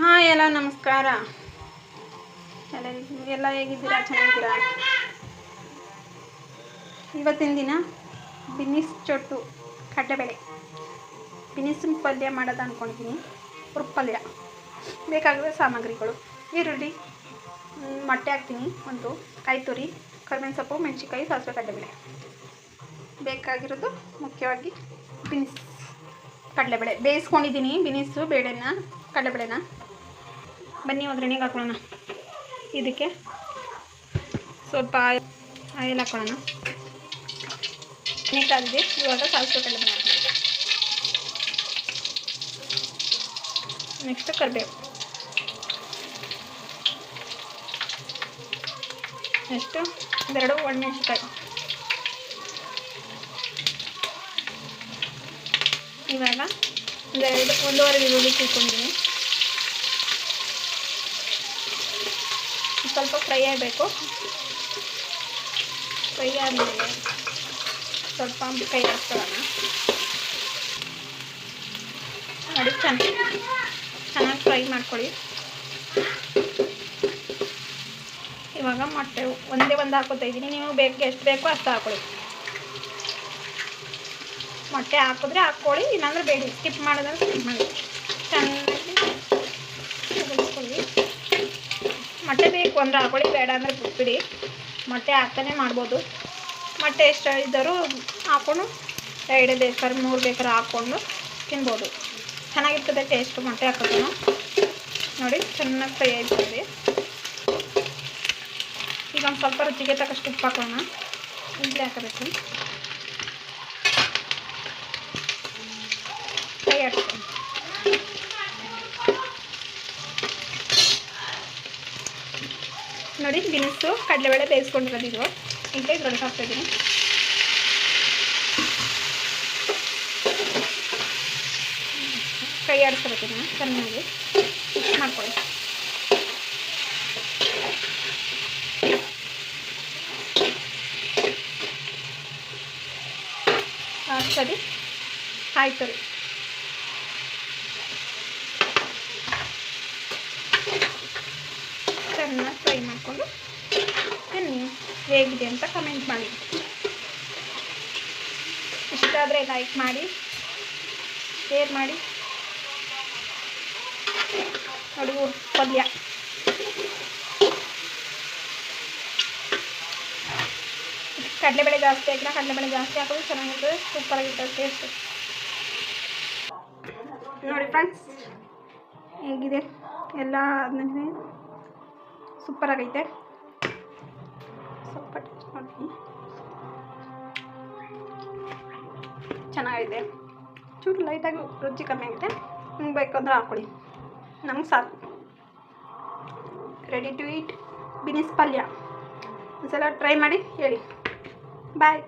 ಹಾಂ, ಎಲ್ಲ ನಮಸ್ಕಾರ. ಎಲ್ಲರಿಗೂ ಎಲ್ಲ ಹೇಗಿದ್ದೀರಾ? ಚೆನ್ನಾಗಿದ್ದೀರಾ? ಇವತ್ತಿನ ದಿನ ಬಿನಿಸ್ ಚೊಟ್ಟು ಕಡಲೆಬೇಳೆ. ಬಿನಿಸಿನ ಪಲ್ಯ ಮಾಡೋದು ಅಂದ್ಕೊಂಡಿದ್ದೀನಿ ಪಲ್ಯ. ಬೇಕಾಗಿರೋ ಸಾಮಗ್ರಿಗಳು. ಈರುಳ್ಳಿ ಮೊಟ್ಟೆ ಹಾಕ್ತೀನಿ. ಒಂದು ಕಾಯಿ ತುರಿ ಕರಿಬೇವಿನ ಸೊಪ್ಪು, ಮೆಣಸಿನ್ಕಾಯಿ, ಸಾಸಿವೆ ಕಡಲೆಬೇಳೆ. ಬೇಕಾಗಿರೋದು ಮುಖ್ಯವಾಗಿ ಬಿನಿಸ್ ಕಡಲೆಬೇಳೆ. ಬೇಯಿಸ್ಕೊಂಡಿದ್ದೀನಿ ಬಿನಿಸು ಬೇಳೆನ, ಕಡಲೆಬೇಳೆನ. ಬನ್ನಿ ಒಗ್ಗರಣೆಗೆ ಹಾಕೊಳ್ಳೋಣ. ಇದಕ್ಕೆ ಸ್ವಲ್ಪ ಆಯಿಲ್ ಹಾಕೊಳ್ಳೋಣ. ಎಣ್ಣೆ ಕಾದಿದೆ ಇವಾಗ ಸಾಸಿವೆ ಹಾಕೋಣ ನೆಕ್ಸ್ಟ್ ಕರಿಬೇವು. ನೆಕ್ಸ್ಟು ಒಂದೆರಡು ಒಣಮೆಣಸಿನ್ಕಾಯಿ. ಇವಾಗ ಒಂದೆರಡು, ಒಂದೂವರೆ ಈರುಳ್ಳಿ ತಿಳ್ಕೊಂಡಿದ್ದೀನಿ ಸ್ವಲ್ಪ ಫ್ರೈ ಆಗಬೇಕು. ಫ್ರೈ ಆದಮೇಲೆ ಸ್ವಲ್ಪ ಕೈ ಹಾಕ್ಕೊಳ್ಳೋಣ. ನೋಡಿ ಚೆನ್ನಾಗಿ ಚೆನ್ನಾಗಿ ಫ್ರೈ ಮಾಡ್ಕೊಳ್ಳಿ. ಇವಾಗ ಮೊಟ್ಟೆ ಒಂದೇ ಒಂದು ಹಾಕೋತಾ ಇದ್ದೀನಿ. ನೀವು ಬೇಕು, ಎಷ್ಟು ಬೇಕೋ ಅಷ್ಟು ಹಾಕೊಳ್ಳಿ. ಮೊಟ್ಟೆ ಹಾಕಿದ್ರೆ ಹಾಕ್ಕೊಳ್ಳಿ, ಇಲ್ಲಾಂದ್ರೆ ಬೇಡಿ. ಸ್ಕಿಪ್ ಮಾಡೋದಂದ್ರೆ ಸ್ಕಿಪ್ ಮಾಡಿ. ಚೆನ್ನಾಗಿ ಮೊಟ್ಟೆ ಬೇಕು ಅಂದರೆ ಹಾಕೊಳ್ಳಿ ಬೇಡ ಅಂದರೆ ಬಿಟ್ಬಿಡಿ. ಮೊಟ್ಟೆ ಹಾಕ್ತಾನೆ ಮಾಡ್ಬೋದು. ಮೊಟ್ಟೆ ಇಷ್ಟ ಇದ್ದರೂ ಹಾಕ್ಕೊಂಡು ಎರಡು ಬೇಕಾದ್ರೆ ಮೂರು ಬೇಕಾದ್ರೆ ಹಾಕ್ಕೊಂಡು ತಿನ್ಬೋದು. ಚೆನ್ನಾಗಿರ್ತದೆ ಟೇಸ್ಟ್ ಮೊಟ್ಟೆ ಹಾಕೋದು ನೋಡಿ, ಚೆನ್ನಾಗಿ ಫ್ರೈ ಆಯ್ತದೆ ಈಗ ಒಂದು ಸ್ವಲ್ಪ ರುಚಿಗೆ ತಕ್ಕಷ್ಟು ಉಪ್ಪು ಹಾಕೋಣ. ಇಡ್ಲಿ ಹಾಕಬೇಕು. ಫ್ರೈ ನೋಡಿ ಬಿನಸ್ಸು ಕಡಲೆಬೇಳೆ ಬೇಯಿಸ್ಕೊಂಡಿರೋದು ಇದು ಈಗ ಇದ್ರೊಳಗೆ ಹಾಕ್ತಾಯಿದ್ದೀನಿ ಕೈ ಆಡಿಸ್ಕೋಬೇಕು ಇದನ್ನ ಚೆನ್ನಾಗಿ ಮಿಕ್ಸ್ ಮಾಡ್ಕೊಳ್ಳಿ ಆ, ಸರಿ ಆಯ್ತು ರೀ ಚೆನ್ನಾಗಿ ಫ್ರೈ ಮಾಡಿಕೊಂಡು ತಿನ್ನಿ ಹೇಗಿದೆ ಅಂತ ಕಮೆಂಟ್ ಮಾಡಿ. ಇಷ್ಟ ಆದರೆ ಲೈಕ್ ಮಾಡಿ ಶೇರ್ ಮಾಡಿ. ನೋಡಿ ಪಲ್ಯ ಕಡಲೆಬೇಳೆ ಜಾಸ್ತಿ ಆಗಿಲ್ಲ ಕಡಲೆಬೇಳೆ ಜಾಸ್ತಿ ಹಾಕೋದು ಚೆನ್ನಾಗಿರ್ತದೆ ಸೂಪರಾಗಿರ್ತದೆ ಟೇಸ್ಟ್ ನೋಡಿ ಫ್ರೆಂಡ್ಸ್ ಹೇಗಿದೆ? ಎಲ್ಲ ಟೇಸ್ಟ್ ಮಾಡ್ತೀನಿ ಚೆನ್ನಾಗಿದೆ. ಚೂರು ಲೈಟಾಗಿ ರುಚಿ ಕಮ್ಮಿ ಆಗುತ್ತೆ ನಿಮ್ಗೆ ಬೇಕಂದ್ರೆ ಹಾಕ್ಕೊಳ್ಳಿ ನಮ್ಗೆ ಸಾಕು. ರೆಡಿ ಟು ಈಟ್ ಬಿನಿಸ್ ಪಲ್ಯ ಒಂದ್ಸಲ ಟ್ರೈ ಮಾಡಿ ಹೇಳಿ. ಬಾಯ್